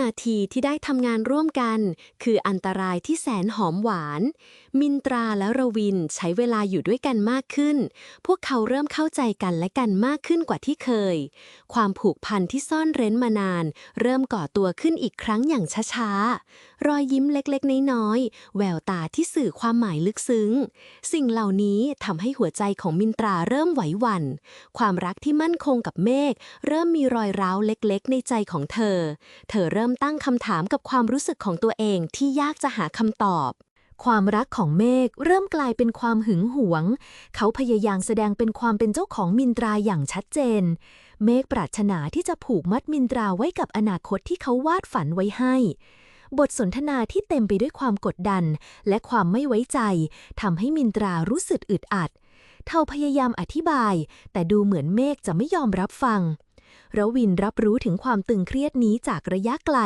นาทีที่ได้ทำงานร่วมกัน คืออันตรายที่แสนหอมหวาน มินตราและรวินใช้เวลาอยู่ด้วยกันมากขึ้น พวกเขาเริ่มเข้าใจกันและกันมากขึ้นกว่าที่เคย ความผูกพันที่ซ่อนเร้นมานาน เริ่มก่อตัวขึ้นอีกครั้งอย่างช้าๆ รอยยิ้มเล็กๆ น้อยๆ แววตาที่สื่อความหมายลึกซึ้ง สิ่งเหล่านี้ทำให้หัวใจของมินตราเริ่มไหวหวั่น ความรักที่มั่นคงกับเมฆเริ่มมีรอยร้าวเล็กๆ ในใจของเธอ เธอเริ่มตั้งคำถามกับความรู้สึกของตัวเองที่ยากจะหาคำตอบ ความรักของเมฆเริ่มกลายเป็นความหึงหวง เขาพยายามแสดงเป็นความเป็นเจ้าของมินตราอย่างชัดเจน เมฆปรารถนาที่จะผูกมัดมินตราไว้กับอนาคตที่เขาวาดฝันไว้ให้ บทสนทนาที่เต็มไปด้วยความกดดัน และความไม่ไว้ใจทำให้มินตรารู้สึกอึดอัดเธอพยายามอธิบาย แต่ดูเหมือนเมฆจะไม่ยอมรับฟัง ระวินรับรู้ถึงความตึงเครียดนี้จากระยะไกล